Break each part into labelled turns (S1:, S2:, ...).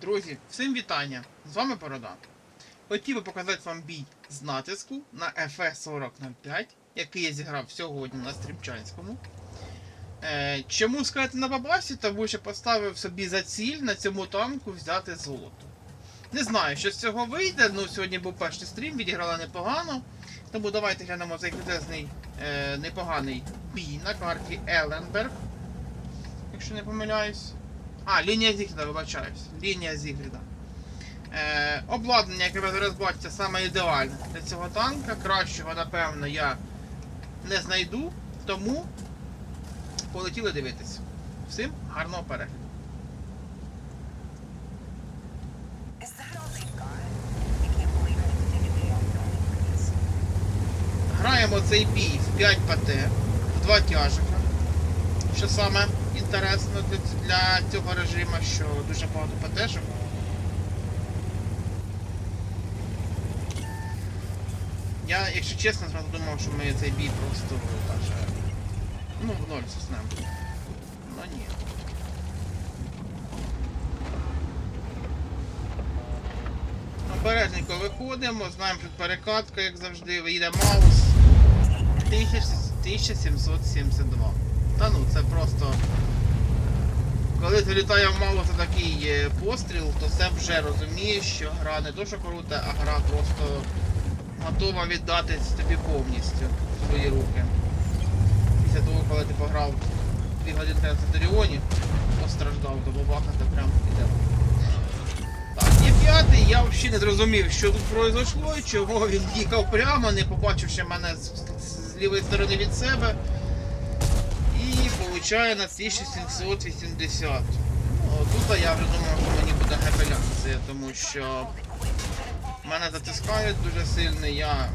S1: Друзі, всім вітання! З вами Борода. Хотів би показати вам бій з натиску на FE4005, який я зіграв сьогодні на Стрімчанському. Е, чому сказати на бабасі? Тому що поставив собі за ціль на цьому танку взяти золото. Не знаю, що з цього вийде. Ну, сьогодні був перший стрім, відіграла непогано. Тому давайте глянемо цей крутезний е, непоганий бій на карті Еленберг. Якщо не помиляюсь. А, лінія Зігфріда, вибачаюсь. Лінія Зігфріда. Е, обладнання, яке ви зараз бачите, саме ідеальне для цього танка. Кращого, напевно, я не знайду, тому полетіли дивитись. Всім гарного перегляду. Граємо цей бій в 5 ПТ, в 2 тяжика. Що саме інтересно для, цього режиму, що дуже багато ПТшок. Я, якщо чесно, зразу думав, що ми цей бій просто даже, ну, в ноль соснемо. Ну ні. Обережненько виходимо, знаємо, що перекатка, як завжди, виїде маус. 1772. Та ну, це просто. Коли залітає в маус такий е, постріл, то це вже розумієш, що гра не що крута, а гра просто готова віддати тобі повністю свої руки. Після того, коли ти пограв 2 годинки на Центуріоні, постраждав, то бабахати прям іде. Так, є п'ятий, я взагалі не зрозумів, що тут произошло, і чого він їхав прямо, не побачивши мене з лівої сторони від себе. На 1780. Ну, тут я вже думав, що мені буде гепеляція, тому що мене затискають дуже сильно, я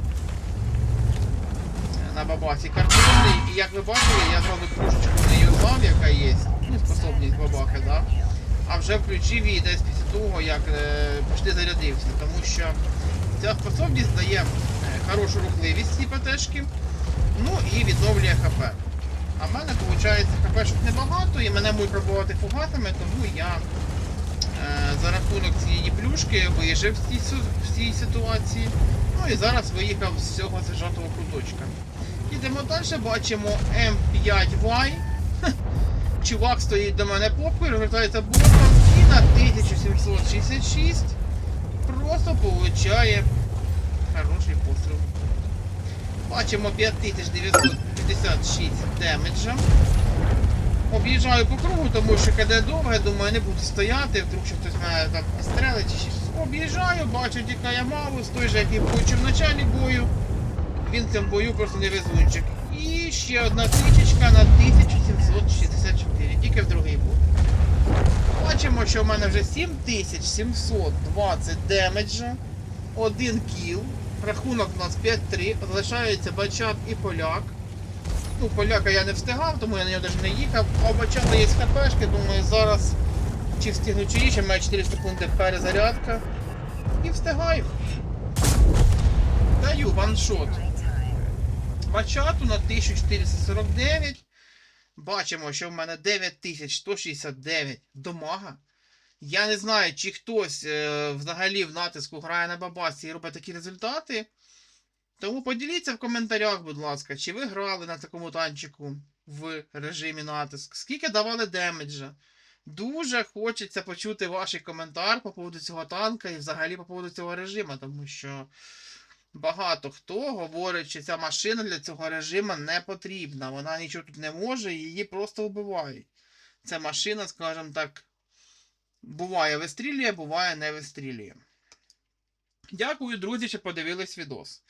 S1: на бабасі картонний, і як ви бачили, я зразу кружечку не юзав, яка є, ну, способність бабахи, да? а вже включив її десь після того, як е, почти зарядився, тому що ця способність дає е, хорошу рухливість ці ПТшки, ну і відновлює ХП. А в мене виходить ХПшок небагато і мене будуть пробувати фугасами, тому я е, за рахунок цієї плюшки вижив в цій, в цій ситуації. Ну і зараз виїхав з цього зажатого куточка. Йдемо далі, бачимо М5Y. Чувак стоїть до мене попкою, розвертається боком і на 1766 просто получає хороший постріл. Бачимо 5956 демеджа. Об'їжджаю по кругу, тому що киде довге, думаю, не буду стояти, вдруг що хтось мене там пострелить чи щось. Об'їжджаю, бачу, тікає Маус, той же, який получив в началі бою. Він в цьому бою просто не везунчик. І ще одна тичечка на 1764, тільки в другий бой. Бачимо, що в мене вже 7720 демеджа, один кіл, рахунок у нас 5-3, залишаються бачат і поляк. Ну, поляка я не встигав, тому я на нього навіть не їхав. А у бачата є хпшки, думаю, зараз чи встигну чи ні, ще має 4 секунди перезарядка. І встигаю. Даю ваншот. Бачату на 1449. Бачимо, що в мене 9169 домага. Я не знаю, чи хтось е, взагалі в натиску грає на бабасі і робить такі результати. Тому поділіться в коментарях, будь ласка, чи ви грали на такому танчику в режимі натиск, скільки давали демеджа. Дуже хочеться почути ваш коментар по поводу цього танка і взагалі по поводу цього режиму, тому що багато хто говорить, що ця машина для цього режиму не потрібна. Вона нічого тут не може, її просто вбивають. Ця машина, скажімо так, буває вистрілює, буває не вистрілює. Дякую, друзі, що подивились відос.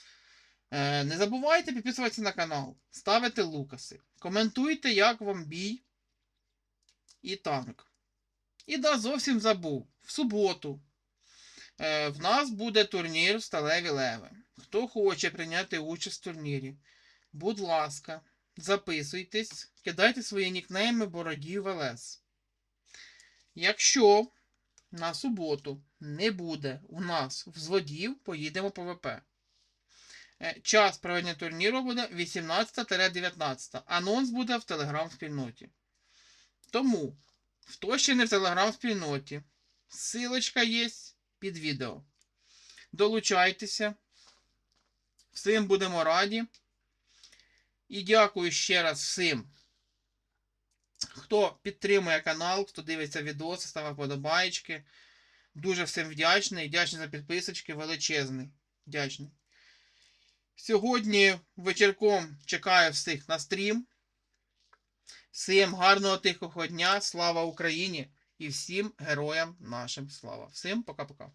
S1: Е, не забувайте підписуватися на канал, ставити лукаси, коментуйте, як вам бій і танк. І да, зовсім забув. В суботу е, в нас буде турнір Сталеві Леви. Хто хоче прийняти участь в турнірі, будь ласка, записуйтесь, кидайте свої нікнейми Бородів ВЛС. Якщо на суботу не буде у нас взводів, поїдемо по ВП. Е, Час проведення турніру буде 18-19. Анонс буде в телеграм-спільноті. Тому, хто ще не в телеграм-спільноті, Силочка є під відео. Долучайтеся. Всім будемо раді. І дякую ще раз всім, хто підтримує канал, хто дивиться відоси, ставить вподобаєчки. Дуже всім вдячний. Вдячний за підписочки, величезний. Вдячний. Сьогодні вечірком чекаю всіх на стрім. Всім гарного тихого дня, слава Україні і всім героям нашим слава. Всім пока-пока.